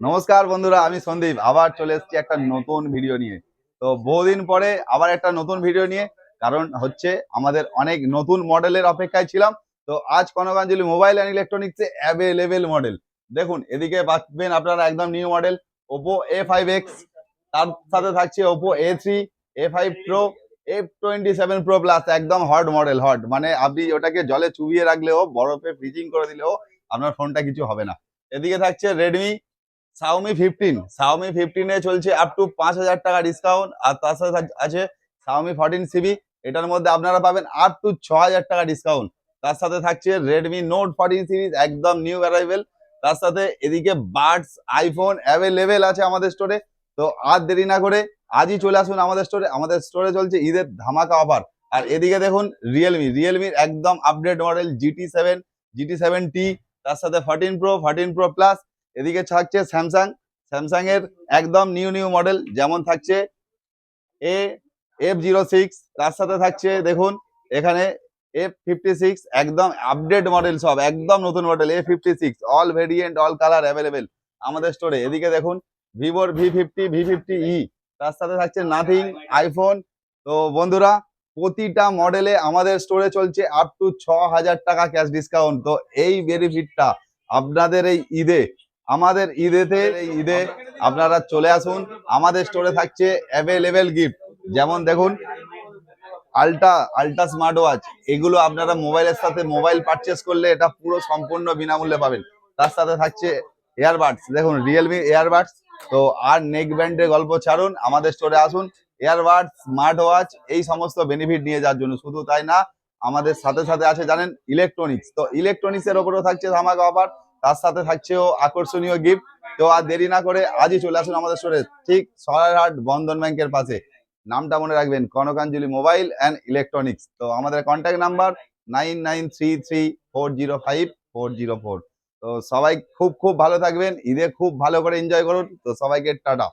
নমস্কার বন্ধুরা, আমি সন্দীপ। আবার চলে এসেছি একটা নতুন ভিডিও নিয়ে। তো বহুদিন পরে আবার একটা নতুন ভিডিও নিয়ে, কারণ হচ্ছে আমাদের অনেক নতুন মডেলের অপেক্ষায় ছিলাম। তো আজ কনকাঞ্জলি মোবাইল অ্যান্ড ইলেকট্রনিক্সে অ্যাভেলেবেল মডেল দেখুন, এদিকে পাচ্ছেন আপনারা একদম new model Oppo A five X তার সাথে থাকছে Oppo A three A five pro F twenty seven pro plus একদম হট মডেল হট মানে আপনি ওটাকে জলে চুবিয়ে রাখলেও, বরফে ফ্রিজিং করে দিলেও আপনার ফোনটা কিছু হবে না। এদিকে থাকছে রেডমি সাউমি ফিফটিন সাউমি ফিফটিনে চলছে আপ টু পাঁচ হাজার টাকা ডিসকাউন্ট আর তার সাথে আছে সাউমি ফোরটিন সিবি এটার মধ্যে আপনারা পাবেন আপ টু ছ হাজার টাকা ডিসকাউন্ট তার সাথে থাকছে রেডমি নোট ফোরটিন সিরিজ একদম নিউ অ্যারাইভেল তার সাথে এদিকে বাডস আইফোন অ্যাভেলেবেল আছে আমাদের স্টোরে তো আর দেরি না করে আজই চলে আসুন আমাদের স্টোরে আমাদের স্টোরে চলছে ঈদের ধামাকা অফার আর এদিকে দেখুন রিয়েলমি রিয়েলমির একদম update model GT seven GT seven T তার সাথে fourteen pro fourteen pro plus এদিকে থাকছে স্যামসাং। স্যামসাং এর একদম নিউ নিউ মডেল যেমন থাকছে এ, এফ জিরো সিক্স, তার সাথে থাকছে দেখুন, এখানে এফ ফিফটি সিক্স, একদম আপডেট মডেল সব, একদম নতুন model A fifty six all variant all colour available আমাদের স্টোরে এদিকে দেখুন, ভিভোর V fifty V fifty E, তার সাথে থাকছে নাথিং আইফোন তো বন্ধুরা, প্রতিটা মডেলে আমাদের স্টোরে চলছে আপ টু ছ হাজার টাকা ক্যাশ ডিসকাউন্ট তো এই বেনিফিটটা আপনাদের এই ঈদে আমাদের ঈদেতে, ঈদে আপনারা চলে আসুন। আমাদের স্টোরে থাকছে অ্যাভেলেবেল গিফট যেমন দেখুন আলট্রা আলট্রা স্মার্ট ওয়াচ এগুলো আপনারা মোবাইলের সাথে মোবাইল পারচেস করলে এটা পুরো সম্পূর্ণ বিনামূল্যে পাবেন। তার সাথে থাকছে এয়ারবাডস দেখুন রিয়েলমি এয়ারবাডস তো আর নেক ব্যান্ডের গল্প ছাড়ুন, আমাদের স্টোরে আসুন। এয়ারবাডস স্মার্ট ওয়াচ এই সমস্ত বেনিফিট নিয়ে যাওয়ার জন্য। শুধু তাই না, আমাদের সাথে সাথে আছে জানেন ইলেকট্রনিক্স তো ইলেকট্রনিক্স এর ওপরেও থাকছে ধামাকা অফার তার সাথে থাকছেও আকর্ষণীয় গিফট তো আর দেরি না করে আজই চলে আসুন আমাদের স্টোরে ঠিক সরারহাট বন্ধন ব্যাংকের পাশে। নামটা মনে রাখবেন, কনকাঞ্জলি মোবাইল অ্যান্ড ইলেকট্রনিক্স তো আমাদের contact number nine nine three three four zero five four zero four তো সবাই খুব খুব ভালো থাকবেন, ঈদে খুব ভালো করে এনজয় করুন। তো সবাইকে টাটা।